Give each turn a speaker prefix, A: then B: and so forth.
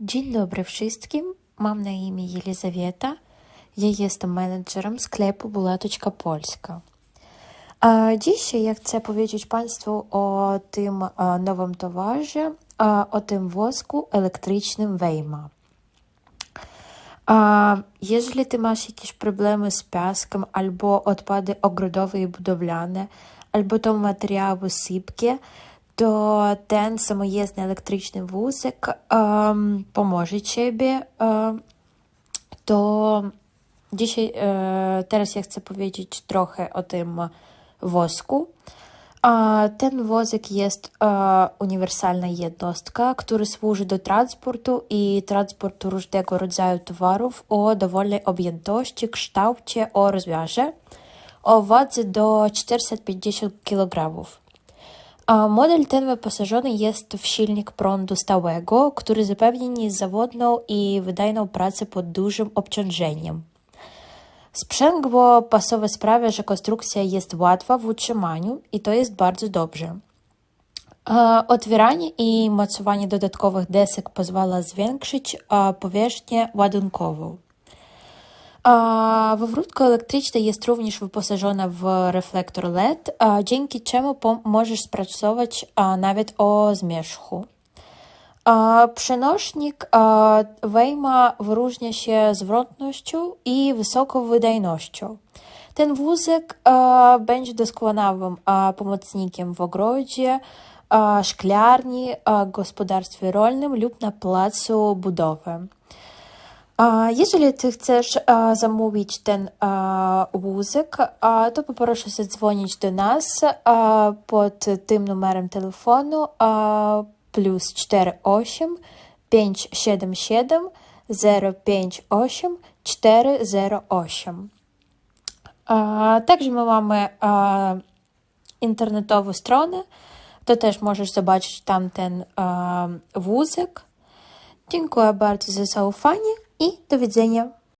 A: Dzień dobry wszystkim. Mam na imię Елизавета. Ja jestem menedżerem sklepu Bulatoczka Polska. A Dzisiaj ja chcę powiedzieć Państwu o tym e, nowym towarze, e, o tym wosku elektrycznym Wejma. Jeżeli ty masz jakieś problemy z piaskiem, albo odpady ogrodowe i budowlane, albo to materiały sypkie, to ten samojezdny elektryczny wózek em, pomoże Ciebie. to dzisiaj, e, teraz chcę powiedzieć trochę o tym wosku. A, Ten wózek jest e, uniwersalna jednostka, która służy do transportu i transportu różnego rodzaju towarów o dowolnej objętości, kształcie o rozmiarze, o wadze do 450 kg. Model ten wyposażony jest w silnik prądu stałego, który zapewni niezawodną i wydajną pracę pod dużym obciążeniem. Sprzęt pasowy sprawia, że konstrukcja jest łatwa w utrzymaniu i to jest bardzo dobrze. Otwieranie i mocowanie dodatkowych desek pozwala zwiększyć powierzchnię ładunkową. Wywrótka elektryczna jest również wyposażona w reflektor LED, dzięki czemu możesz spracować nawet o zmierzchu. Przenośnik Wejma wyróżnia się zwrotnością i wysoką wydajnością. Ten wózek będzie doskonałym pomocnikiem w ogrodzie, szklarni, gospodarstwie rolnym lub na placu budowy. A Jeżeli ty chcesz a, zamówić ten a, wózek, a, to poproszę zadzwonić do nas a, pod tym numerem telefonu a, plus 48 577 058 408. A, Также my mamy a, internetową stronę, to też możesz zobaczyć tam ten a, wózek. Dziękuję bardzo za zaufanie i do widzenia.